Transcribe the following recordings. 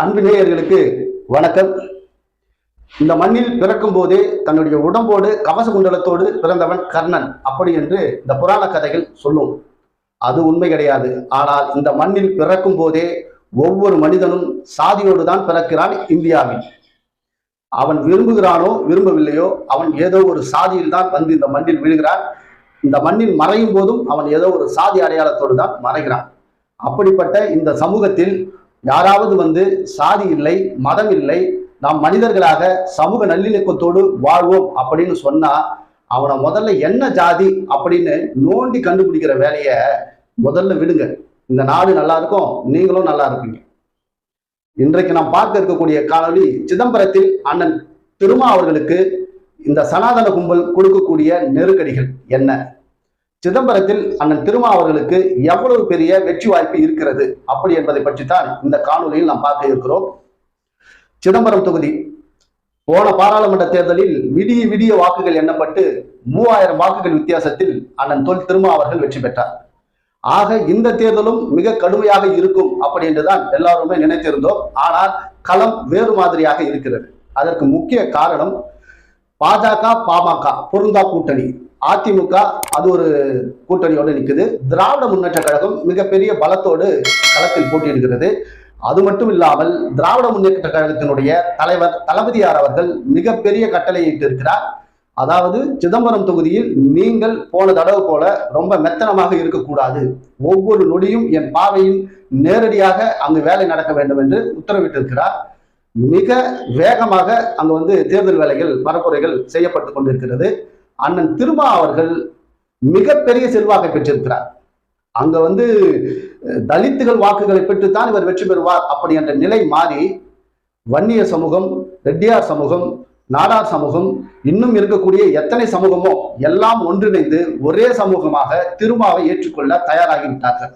அன்பு நேயர்களுக்கு வணக்கம். இந்த மண்ணில் பிறக்கும் போதே தன்னுடைய உடம்போடு கவச குண்டலத்தோடு பிறந்தவன் கர்ணன் அப்படி என்று இந்த புராண கதைகள் சொல்லும். அது உண்மை கிடையாது. ஆனால் இந்த மண்ணில் பிறக்கும் போதே ஒவ்வொரு மனிதனும் சாதியோடு தான் பிறக்கிறான் இந்தியாவில். அவன் விரும்புகிறானோ விரும்பவில்லையோ அவன் ஏதோ ஒரு சாதியில் தான் வந்து இந்த மண்ணில் விழுகிறான். இந்த மண்ணில் மறையும் போதும் அவன் ஏதோ ஒரு சாதி அடையாளத்தோடு தான் மறைகிறான். அப்படிப்பட்ட இந்த சமூகத்தில் யாராவது வந்து சாதி இல்லை மதம் இல்லை நாம் மனிதர்களாக சமூக நல்லிணக்கத்தோடு வாழ்வோம் அப்படின்னு சொன்னா அவனை முதல்ல என்ன ஜாதி அப்படின்னு நோண்டி கண்டுபிடிக்கிற வேலையை முதல்ல விடுங்க. இந்த நாடு நல்லா இருக்கும் நீங்களும் நல்லா இருப்பீங்க. இன்றைக்கு நாம் பார்க்க இருக்கக்கூடிய காணொலி சிதம்பரத்தில் அண்ணன் திருமா அவர்களுக்கு இந்த சனாதன கும்பல் கொடுக்கக்கூடிய நெருக்கடிகள் என்ன? சிதம்பரத்தில் அண்ணன் திருமா அவர்களுக்கு எவ்வளவு பெரிய வெற்றி வாய்ப்பு இருக்கிறது? அப்படி என்பதை பற்றி தான் இந்த காணொலியில் நாம் பார்க்க இருக்கிறோம். சிதம்பரம் தொகுதி. போன பாராளுமன்ற தேர்தலில் விடிய விடிய வாக்குகள் எண்ணப்பட்டு மூவாயிரம் வாக்குகள் வித்தியாசத்தில் அண்ணன் தொல் திருமா அவர்கள் வெற்றி பெற்றார். ஆக இந்த தேர்தலும் மிக கடுமையாக இருக்கும் அப்படி என்றுதான் எல்லாருமே நினைத்திருந்தோம். ஆனால் களம் வேறு மாதிரியாக இருக்கிறது. அதற்கு முக்கிய காரணம் பாஜக பாமக பொருந்தா கூட்டணி. அதிமுக அது ஒரு கூட்டணியோடு நிற்குது திராவிட முன்னேற்ற கழகம் மிகப்பெரிய பலத்தோடு களத்தில் போட்டியிடுகிறது. அது மட்டும் இல்லாமல் திராவிட முன்னேற்ற கழகத்தினுடைய தலைவர் தளபதியார் அவர்கள் மிகப்பெரிய கட்டளையிட்டு இருக்கிறார் அதாவது சிதம்பரம் தொகுதியில் நீங்கள் போன தடவை போல ரொம்ப மெத்தனமாக இருக்கக்கூடாது. ஒவ்வொரு நொடியும் என் பார்வையில் நேரடியாக அங்கு வேலை நடக்க வேண்டும் என்று உத்தரவிட்டிருக்கிறார். மிக வேகமாக அங்கு வந்து தேர்தல் வேலைகள் பரப்புரைகள் செய்யப்பட்டு கொண்டிருக்கிறது. அண்ணன் திருமா அவர்கள் மிகப்பெரிய செல்வாக்கை பெற்றிருக்கிறார். அங்க வந்து தலித்துகள் வாக்குகளை பெற்றுத்தான் இவர் வெற்றி பெறுவார் அப்படி என்ற நிலை மாறி வன்னிய சமூகம் ரெட்டியார் சமூகம் நாடார் சமூகம் இன்னும் இருக்கக்கூடிய எத்தனை சமூகமோ எல்லாம் ஒன்றிணைந்து ஒரே சமூகமாக திருமாவை ஏற்றுக்கொள்ள தயாராகிவிட்டார்கள்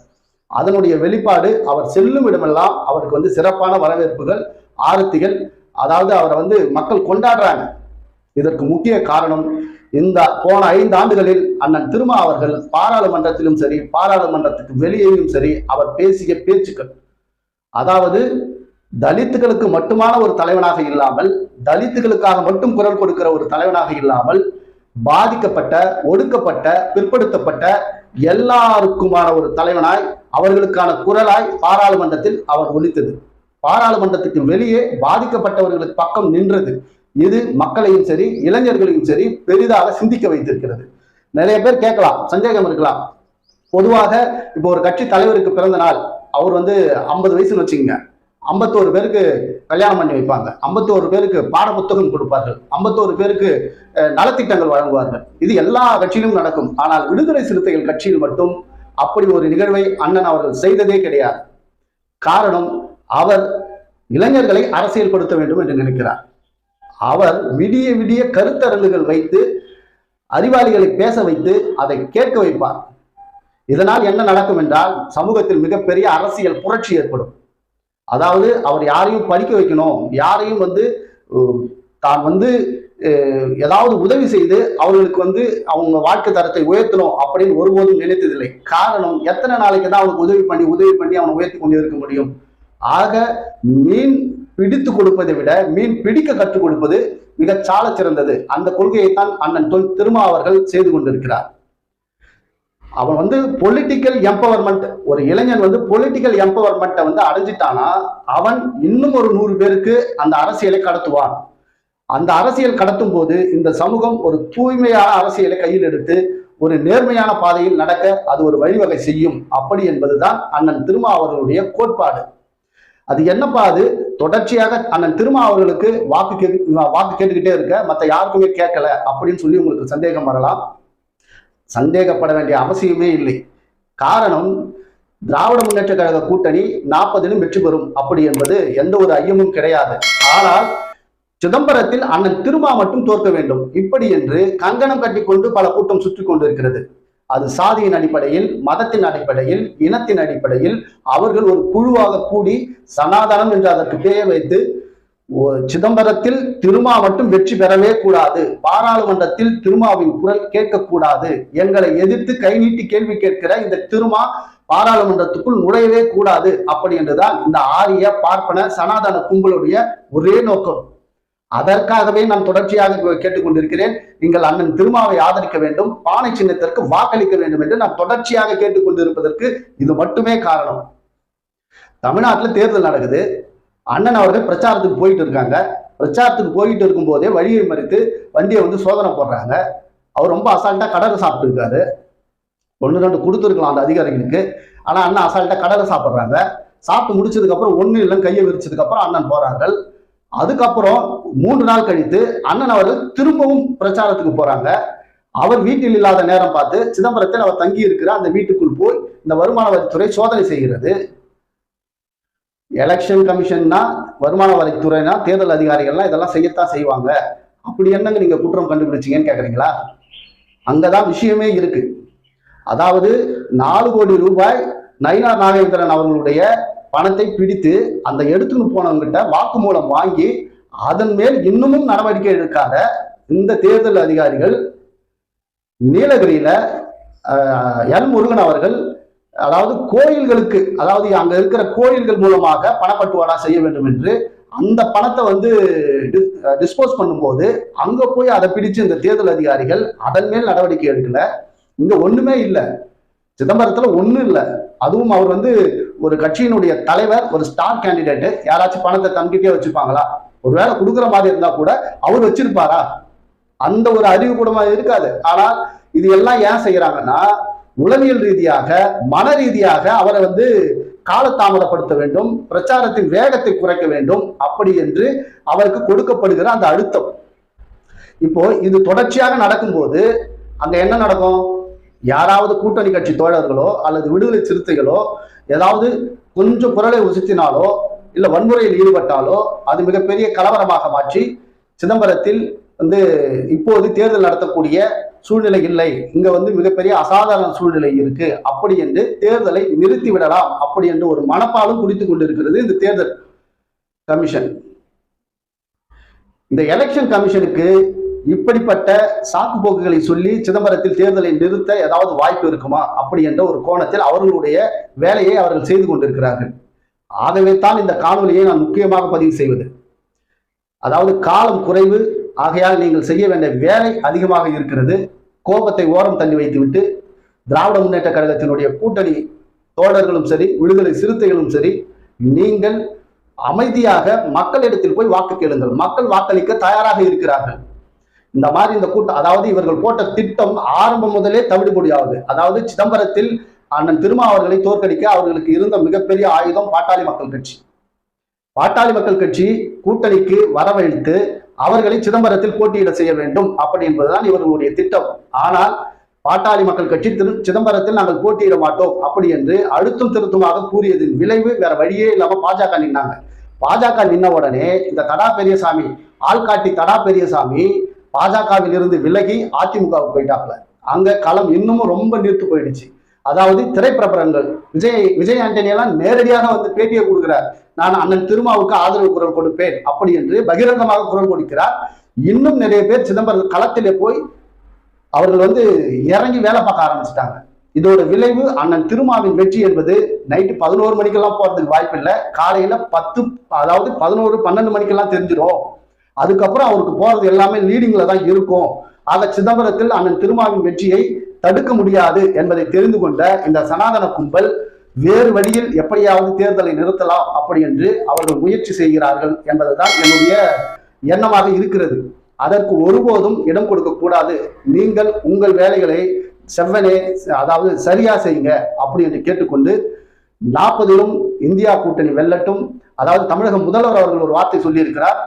அதனுடைய வெளிப்பாடு அவர் செல்லும் இடமெல்லாம் அவருக்கு வந்து சிறப்பான வரவேற்புகள் ஆரத்திகள் அதாவது அவரை வந்து மக்கள் கொண்டாடுறாங்க. இதற்கு முக்கிய காரணம் இந்த போன ஐந்து ஆண்டுகளில் அண்ணன் திருமா அவர்கள் பாராளுமன்றத்திலும் சரி பாராளுமன்றத்துக்கு வெளியேயும் சரி அவர் பேசிய பேச்சுக்கள். அதாவது தலித்துகளுக்கு மட்டுமான ஒரு தலைவனாக இல்லாமல் தலித்துகளுக்காக மட்டும் குரல் கொடுக்கிற ஒரு தலைவனாக இல்லாமல் பாதிக்கப்பட்ட ஒடுக்கப்பட்ட பிற்படுத்தப்பட்ட எல்லாருக்குமான ஒரு தலைவனாய் அவர்களுக்கான குரலாய் பாராளுமன்றத்தில் அவர் ஒலித்தது. பாராளுமன்றத்துக்கு வெளியே பாதிக்கப்பட்டவர்களுக்கு பக்கம் நின்றது. இது மக்களையும் சரி இளைஞர்களையும் சரி பெரிதாக சிந்திக்க வைத்திருக்கிறது. நிறைய பேர் கேட்கலாம் சந்தேகம் இருக்கலாம். பொதுவாக இப்போ ஒரு கட்சி தலைவருக்கு பிறந்த நாள் அவர் வந்து ஐம்பது வயசுன்னு வச்சுக்கோங்க. ஐம்பத்தோரு பேருக்கு கல்யாணம் பண்ணி வைப்பாங்க. ஐம்பத்தோரு பேருக்கு பாட புத்தகம் கொடுப்பார்கள். ஐம்பத்தோரு பேருக்கு நலத்திட்டங்கள் வழங்குவார்கள். இது எல்லா கட்சியிலும் நடக்கும். ஆனால் விடுதலை சிறுத்தைகள் கட்சியில் மட்டும் அப்படி ஒரு நிகழ்வை அண்ணன் அவர்கள் செய்ததே கிடையாது. காரணம் அவர் இளைஞர்களை அரசியல்படுத்த வேண்டும் என்று நினைக்கிறார். அவர் விடிய விடிய கருத்தரங்குகள் வைத்து அறிவாளிகளை பேச வைத்து அதை கேட்க வைப்பார். இதனால் என்ன நடக்கும் என்றால் சமூகத்தில் மிகப்பெரிய அரசியல் புரட்சி ஏற்படும். அதாவது அவர் யாரையும் படிக்க வைக்கணும் யாரையும் வந்து தான் வந்து ஏதாவது உதவி செய்து அவர்களுக்கு வந்து அவங்க வாழ்க்கை தரத்தை உயர்த்தணும் அப்படின்னு ஒருபோதும் நினைத்ததில்லை. காரணம் எத்தனை நாளைக்கு தான் அவனுக்கு உதவி பண்ணி உதவி பண்ணி அவனை உயர்த்தி கொண்டு இருக்க முடியும்? ஆக மீன் பிடித்து கொடுப்பதை விட மீன் பிடிக்க கற்றுக் கொடுப்பது மிக சால சிறந்தது அந்த கொள்கையைத்தான் அண்ணன் தொல் திருமா அவர்கள் செய்து கொண்டிருக்கிறார். அவன் வந்து பொலிட்டிக்கல் எம்பவர்மெண்ட் ஒரு இளைஞன் வந்து பொலிட்டிக்கல் எம்பவர்மெண்ட்டை வந்து அடைஞ்சிட்டானா அவன் இன்னும் ஒரு நூறு பேருக்கு அந்த அரசியலை கடத்துவான். அந்த அரசியல் கடத்தும் போது இந்த சமூகம் ஒரு தூய்மையான அரசியலை கையில் எடுத்து ஒரு நேர்மையான பாதையில் நடக்க அது ஒரு வழிவகை செய்யும். அப்படி என்பதுதான் அண்ணன் திருமா அவர்களுடைய கோட்பாடு. அது என்னப்பா அது? தொடர்ச்சியாக அண்ணன் திருமா அவர்களுக்கு வாக்கு கேட்டு வாக்கு கேட்டுக்கிட்டே இருக்க மற்ற யாருக்குமே கேட்கல அப்படின்னு சொல்லி உங்களுக்கு சந்தேகம் வரலாம். சந்தேகப்பட வேண்டிய அவசியமே இல்லை. காரணம் திராவிட முன்னேற்ற கழக கூட்டணி நாற்பதிலும் வெற்றி பெறும். அப்படி என்பது எந்த ஒரு ஐயமும் கிடையாது. ஆனால் சிதம்பரத்தில் அண்ணன் திருமா மட்டும் தோற்க வேண்டும். இப்படி என்று கங்கணம் கட்டிக்கொண்டு பல கூட்டம் சுற்றி கொண்டிருக்கிறது. அது சாதியின் அடிப்படையில் மதத்தின் அடிப்படையில் இனத்தின் அடிப்படையில் அவர்கள் ஒரு குழுவாக கூடி சனாதனம் என்று அதற்கு பேர் வைத்து சிதம்பரத்தில் திருமா மட்டும் வெற்றி பெறவே கூடாது. பாராளுமன்றத்தில் திருமாவின் குரல் கேட்கக்கூடாது. எங்களை எதிர்த்து கை நீட்டி கேள்வி கேட்கிற இந்த திருமா பாராளுமன்றத்துக்குள் நுழையவே கூடாது. அப்படி என்றுதான் இந்த ஆரிய பார்ப்பன சனாதன கும்பலுடைய ஒரே நோக்கம். அதற்காகவே நான் தொடர்ச்சியாக கேட்டுக்கொண்டிருக்கிறேன். நீங்கள் அண்ணன் திருமாவை ஆதரிக்க வேண்டும். பானை சின்னத்திற்கு வாக்களிக்க வேண்டும் என்று நான் தொடர்ச்சியாக கேட்டுக்கொண்டிருப்பதற்கு இது மட்டுமே காரணம். தமிழ்நாட்டில் தேர்தல் நடக்குது. அண்ணன் அவர்கள் பிரச்சாரத்துக்கு போயிட்டு இருக்காங்க. பிரச்சாரத்துக்கு போயிட்டு இருக்கும் போதே வழியை மறித்து வண்டியை வந்து சோதனை போடுறாங்க. அவர் ரொம்ப அசால்ட்டா கடலை சாப்பிட்டுருக்காரு. ஒன்று ரெண்டு கொடுத்துருக்கலாம் அந்த அதிகாரிகளுக்கு. ஆனால் அண்ணன் அசால்ட்டா கடலை சாப்பிட்றாங்க. சாப்பிட்டு முடிச்சதுக்கப்புறம் ஒன்றும் இல்லை கையை விரிச்சதுக்கப்புறம் அண்ணன் போகிறார்கள் அதுக்கப்புறம் மூன்று நாள் கழித்து அண்ணன் அவர்கள் திரும்பவும் பிரச்சாரத்துக்கு போறாங்க. அவர் வீட்டில் இல்லாத நேரம் பார்த்து சிதம்பரத்தில் அவர் தங்கி இருக்கிற அந்த வீட்டுக்குள் போய் இந்த வருமான வரித்துறை சோதனை செய்கிறது. எலெக்ஷன் கமிஷன்னா வருமான வரித்துறைனா தேர்தல் அதிகாரிகள்லாம் இதெல்லாம் செய்யத்தான் செய்வாங்க. அப்படி என்னங்க நீங்க குற்றம் கண்டுபிடிச்சிங்கன்னு கேட்குறீங்களா அங்கதான் விஷயமே இருக்கு. அதாவது நாலு கோடி ரூபாய் நயினார் நாகேந்திரன் அவர்களுடைய பணத்தை பிடித்து அந்த எடுத்துன்னு போனவங்கிட்ட வாக்குமூலம் வாங்கி அதன் மேல் இன்னமும் நடவடிக்கை எடுக்காத இந்த தேர்தல் அதிகாரிகள் நீலகிரியில எல் முருகன் அவர்கள் அதாவது கோயில்களுக்கு அதாவது அங்க இருக்கிற கோயில்கள் மூலமாக பணப்பட்டுவாடா செய்ய வேண்டும் என்று அந்த பணத்தை வந்து டிஸ்போஸ் பண்ணும்போது அங்க போய் அதை பிடிச்சு இந்த தேர்தல் அதிகாரிகள் அதன் மேல் நடவடிக்கை எடுக்கல. இங்க ஒண்ணுமே இல்லை. சிதம்பரத்துல ஒன்றும் இல்லை. அதுவும் அவர் வந்து ஒரு கட்சியினுடைய தலைவர் ஒரு ஸ்டார் கேண்டிடேட்டு யாராச்சும் பணத்தை தங்கிட்டே வச்சுப்பாங்களா? ஒருவேளை கொடுக்குற மாதிரி இருந்தா கூட அவர் வச்சிருப்பாரா? அந்த ஒரு அறிவு கூடமா இருக்காது. ஆனால் இது எல்லாம் ஏன் செய்யறாங்கன்னா உளவியல் ரீதியாக மன ரீதியாக அவரை வந்து காலதாமதப்படுத்த வேண்டும் பிரச்சாரத்தின் வேகத்தை குறைக்க வேண்டும் அப்படி என்று அவருக்கு கொடுக்கப்படுகிற அந்த அழுத்தம். இப்போ இது தொடர்ச்சியாக நடக்கும்போது அங்க என்ன நடக்கும்? யாராவது கூட்டணி கட்சி தோழர்களோ அல்லது விடுதலை சிறுத்தைகளோ ஏதாவது கொஞ்சம் குரலை உசித்தினாலோ இல்லை வன்முறையில் ஈடுபட்டாலோ அது மிகப்பெரிய கலவரமாக மாற்றி சிதம்பரத்தில் வந்து இப்போது தேர்தல் நடத்தக்கூடிய சூழ்நிலை இல்லை. இங்க வந்து மிகப்பெரிய அசாதாரண சூழ்நிலை இருக்கு. அப்படி என்று தேர்தலை நிறுத்தி விடலாம். அப்படி என்று ஒரு மனப்பாலும் குடித்து கொண்டிருக்கிறது இந்த தேர்தல் கமிஷன். இந்த எலெக்ஷன் கமிஷனுக்கு இப்படிப்பட்ட சாக்கு போக்குகளை சொல்லி சிதம்பரத்தில் தேர்தலை நிறுத்த ஏதாவது வாய்ப்பு இருக்குமா? அப்படி என்ற ஒரு கோணத்தில் அவர்களுடைய வேலையை அவர்கள் செய்து கொண்டிருக்கிறார்கள். ஆகவே தான் இந்த காணொலியை நான் முக்கியமாக பதிவு செய்வது. அதாவது காலம் குறைவு ஆகையால் நீங்கள் செய்ய வேண்டிய வேலை அதிகமாக இருக்கிறது. கோபத்தை ஓரம் தள்ளி வைத்துவிட்டு திராவிட முன்னேற்ற கழகத்தினுடைய கூட்டணி தோழர்களும் சரி விடுதலை சிறுத்தைகளும் சரி நீங்கள் அமைதியாக மக்களிடத்தில் போய் வாக்கு கேளுங்கள். மக்கள் வாக்களிக்க தயாராக இருக்கிறார்கள். இந்த மாதிரி இந்த கூட்டம் அதாவது இவர்கள் போட்ட திட்டம் ஆரம்பம் முதலே தவிடுபொடியாகுது அதாவது சிதம்பரத்தில் அண்ணன் திருமா அவர்களை தோற்கடிக்க அவர்களுக்கு இருந்த மிகப்பெரிய ஆயுதம் பாட்டாளி மக்கள் கட்சி. பாட்டாளி மக்கள் கட்சி கூட்டணிக்கு வரவழைத்து அவர்களை சிதம்பரத்தில் போட்டியிட செய்ய வேண்டும் அப்படி என்பதுதான் இவர்களுடைய திட்டம். ஆனால் பாட்டாளி மக்கள் கட்சி திரு சிதம்பரத்தில் நாங்கள் போட்டியிட மாட்டோம் அப்படி என்று அழுத்தம் திருத்தமாக கூறியதின் விளைவு வேற வழியே இல்லாம பாஜக நின்னாங்க. பாஜக நின்ன உடனே இந்த தடா பெரியசாமி ஆள்காட்டி தடா பெரியசாமி பாஜகவில் இருந்து விலகி அதிமுகவுக்கு போயிட்டாப்ல அங்க களம் இன்னமும் ரொம்ப நீர்த்து போயிடுச்சு. அதாவது திரைப்பிரபலங்கள் விஜய் விஜய் ஆண்டனியெல்லாம் நேரடியாக வந்து பேட்டியை கொடுக்கிறார். நான் அண்ணன் திருமாவுக்கு ஆதரவு குரல் கொடுப்பேன். அப்படி என்று பகிரங்கமாக குரல் கொடுக்கிறார். இன்னும் நிறைய பேர் சிதம்பரம் களத்திலே போய் அவர்கள் வந்து இறங்கி வேலை பார்க்க ஆரம்பிச்சிட்டாங்க. இதோட விளைவு அண்ணன் திருமாவின் வெற்றி என்பது நைட்டு பதினோரு மணிக்கெல்லாம் போறதுக்கு வாய்ப்பு இல்லை காலையில பத்து அதாவது பதினோரு பன்னெண்டு மணிக்கெல்லாம் தெரிஞ்சிடும். அதுக்கப்புறம் அவருக்கு போறது எல்லாமே லீடிங்ல தான் இருக்கும். ஆக சிதம்பரத்தில் அண்ணன் திருமாவின் வெற்றியை தடுக்க முடியாது என்பதை தெரிந்து கொண்ட இந்த சனாதன கும்பல் வேறு வழியில் எப்படியாவது தேர்தலை நிறுத்தலாம் அப்படி என்று அவர்கள் முயற்சி செய்கிறார்கள் என்பதுதான் என்னுடைய எண்ணமாக இருக்கிறது. அதற்கு ஒருபோதும் இடம் கொடுக்க கூடாது. நீங்கள் உங்கள் வேலைகளை செவ்வனே அதாவது சரியா செய்யுங்க அப்படி என்று கேட்டுக்கொண்டு நாற்பதிலும் இந்தியா கூட்டணி வெல்லட்டும். அதாவது தமிழக முதல்வர் அவர்கள் ஒரு வார்த்தை சொல்லியிருக்கிறார்.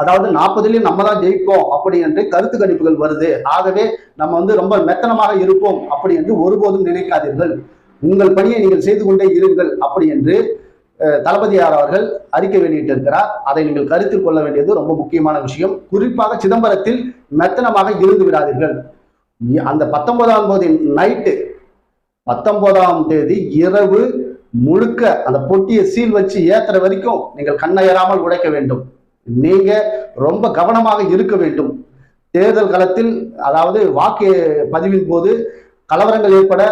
அதாவது நாற்பதுலயும் நம்ம தான் ஜெயிப்போம் அப்படி என்று கருத்து கணிப்புகள் வருது. ஆகவே நம்ம வந்து ரொம்ப மெத்தனமாக இருப்போம் அப்படி என்று ஒருபோதும் நினைக்காதீர்கள். உங்கள் பணியை நீங்கள் செய்து கொண்டே இருங்கள் அப்படி என்று தளபதியார் அவர்கள் அறிக்கை வெளியிட்டிருக்கிறார். அதை நீங்கள் கருத்தில் கொள்ள வேண்டியது ரொம்ப முக்கியமான விஷயம். குறிப்பாக சிதம்பரத்தில் மெத்தனமாக இருந்து விடாதீர்கள். அந்த பத்தொன்பதாம் தேதி நைட்டு பத்தொன்பதாம் தேதி இரவு முழுக்க அந்த பொட்டியை சீல் வச்சு ஏத்துற வரைக்கும் நீங்கள் கண்ணயராமல் உடைக்க வேண்டும். நீங்க ரொம்ப கவனமாக இருக்க வேண்டும். தேர்தல் களத்தில் அதாவது வாக்கு பதிவின் போது கலவரங்கள் ஏற்பட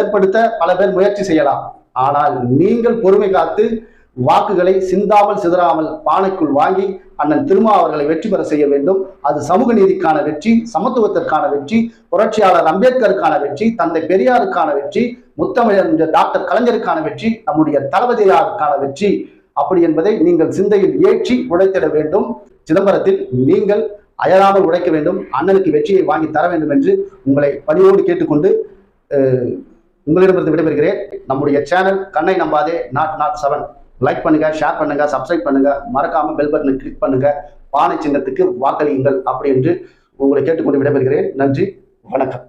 ஏற்படுத்த பல பேர் முயற்சி செய்யலாம். ஆனால் நீங்கள் பொறுமை காத்து வாக்குகளை சிந்தாமல் சிதறாமல் பானைக்குள் வாங்கி அண்ணன் திருமா அவர்களை வெற்றி பெற செய்ய வேண்டும். அது சமூக நீதிக்கான வெற்றி சமத்துவத்திற்கான வெற்றி புரட்சியாளர் அம்பேத்கருக்கான வெற்றி தந்தை பெரியாருக்கான வெற்றி முத்தமிழர் டாக்டர் கலைஞருக்கான வெற்றி நம்முடைய தளபதியாருக்கான வெற்றி. அப்படி என்பதை நீங்கள் சிந்தையில் ஏற்றி உழைத்திட வேண்டும். சிதம்பரத்தில் நீங்கள் அயராமல் உழைக்க வேண்டும். அண்ணனுக்கு வெற்றியை வாங்கி தர வேண்டும் என்று உங்களை பணியோடு கேட்டுக்கொண்டு உங்களிடமிருந்து விடைபெறுகிறேன். நம்முடைய சேனல் கண்ணை நம்பாதே நாட் நாட் செவன் லைக் பண்ணுங்க ஷேர் பண்ணுங்க சப்ஸ்கிரைப் பண்ணுங்க. மறக்காம பெல் பட்டனை கிளிக் பண்ணுங்க. பானை சின்னத்துக்கு வாக்களியுங்கள் அப்படி என்று உங்களை கேட்டுக்கொண்டு விடைபெறுகிறேன். நன்றி வணக்கம்.